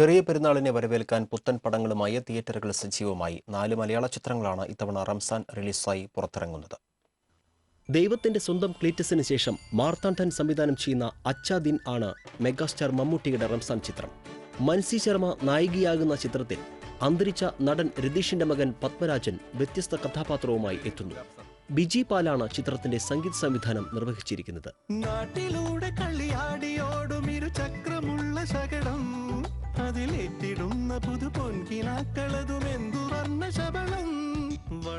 ചെറിയ പെരുന്നാളിനെ വരവേൽക്കാൻ പുത്തൻ പടങ്ങളുമായി തിയേറ്ററുകൾ സജീവമായി. നാല് മലയാള ചിത്രങ്ങളാണ് ഇത്തവണ റംസാൻ റിലീസായി പുറത്തിറങ്ങുന്നത്. ദൈവത്തിന്റെ സ്വന്തം ക്ലീറ്റസിന് ശേഷം മാർത്താണ്ഡൻ സംവിധാനം ചെയ്യുന്ന അച്ചാദിൻ ആണ് മെഗാസ്റ്റാർ മമ്മൂട്ടിയുടെ റംസാൻ ചിത്രം. മൻസി ശർമ്മ നായികയാകുന്ന ചിത്രത്തിൽ അന്തരിച്ച നടൻ രതീഷിന്റെ മകൻ പത്മരാജൻ വ്യത്യസ്ത കഥാപാത്രവുമായി എത്തുന്നു. ബിജി പാലാണ് ചിത്രത്തിന്റെ സംഗീത സംവിധാനം നിർവഹിച്ചിരിക്കുന്നത്. നാട്ടിലൂടെ കള്ളിയാടിയോടും ഇരുചക്രമുള്ള ശകടം അതിലേറ്റിടുന്ന ശബളം.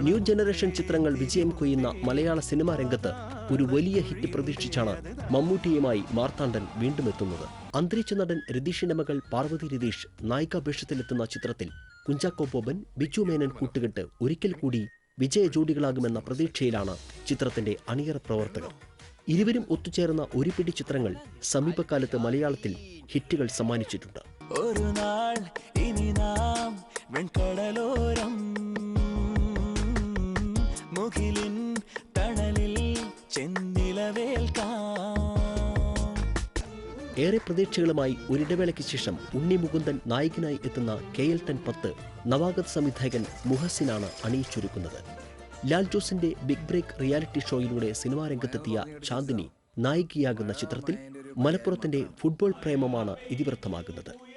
ന്യൂ ജനറേഷൻ ചിത്രങ്ങൾ വിജയം കൊയ്യുന്ന മലയാള സിനിമാ രംഗത്ത് ഒരു വലിയ ഹിറ്റ് പ്രതീക്ഷിച്ചാണ് മമ്മൂട്ടിയുമായി മാർത്താണ്ഡൻ വീണ്ടും എത്തുന്നത്. അന്തരിച്ച നടൻ രതീഷിന്റെ മകൾ പാർവതി രതീഷ് നായികാവേഷത്തിലെത്തുന്ന ചിത്രത്തിൽ കുഞ്ചാക്കോ ബോബൻ ബിജു മേനൻ കൂട്ടുകെട്ട് ഒരിക്കൽ കൂടി വിജയ ജോഡികളാകുമെന്ന പ്രതീക്ഷയിലാണ് ചിത്രത്തിന്റെ അണിയറ പ്രവർത്തകർ. ഇരുവരും ഒത്തുചേർന്ന ഒരു പിടി ചിത്രങ്ങൾ സമീപകാലത്ത് മലയാളത്തിൽ ഹിറ്റുകൾ സമ്മാനിച്ചിട്ടുണ്ട്. ഒരു നാൾ ഇനി നാം വെൺകടലോരം മുകിലിൻ തണലിൽ ചെന്നിലവേൽക്കാം. ഏറെ പ്രതീക്ഷകളുമായി ഒരിടവേളയ്ക്ക് ശേഷം ഉണ്ണി മുകുന്ദൻ നായകനായി എത്തുന്ന കെ എൽ ടെൻ പത്ത് നവാഗത് സംവിധായകൻ മുഹസിനാണ് അണിയിച്ചൊരുക്കുന്നത്. ലാൽ ജോസിന്റെ ബിഗ് ബ്രേക്ക് റിയാലിറ്റി ഷോയിലൂടെ സിനിമാ രംഗത്തെത്തിയ ചാന്ദിനി നായികയാകുന്ന ചിത്രത്തിൽ മലപ്പുറത്തിന്റെ ഫുട്ബോൾ പ്രേമമാണ് ഇതിവൃത്തമാകുന്നത്.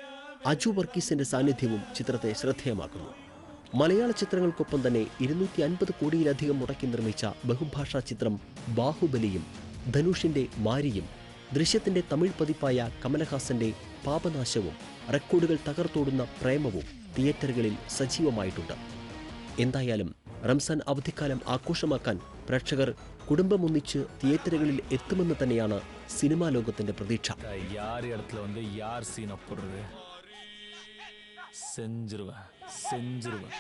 അജു വർഗീസിന്റെ സാന്നിധ്യവും ചിത്രത്തെ ശ്രദ്ധേയമാക്കുന്നു. മലയാള ചിത്രങ്ങൾക്കൊപ്പം തന്നെ ഇരുന്നൂറ്റി അൻപത് കോടിയിലധികം മുടക്കി നിർമ്മിച്ച ബഹുഭാഷാ ചിത്രം ബാഹുബലിയും ധനുഷിന്റെ മാരിയും ദൃശ്യത്തിന്റെ തമിഴ് പതിപ്പായ കമലഹാസന്റെ പാപനാശവും റെക്കോർഡുകൾ തകർത്തോടുന്ന പ്രേമവും തിയേറ്ററുകളിൽ സജീവമായിട്ടുണ്ട്. എന്തായാലും റംസാൻ അവധിക്കാലം ആഘോഷമാക്കാൻ പ്രേക്ഷകർ കുടുംബമൊന്നിച്ച് തിയേറ്ററുകളിൽ എത്തുമെന്ന് തന്നെയാണ് സിനിമാ ലോകത്തിന്റെ പ്രതീക്ഷ. செஞ்சிருவேன். செஞ்சிருவேன்.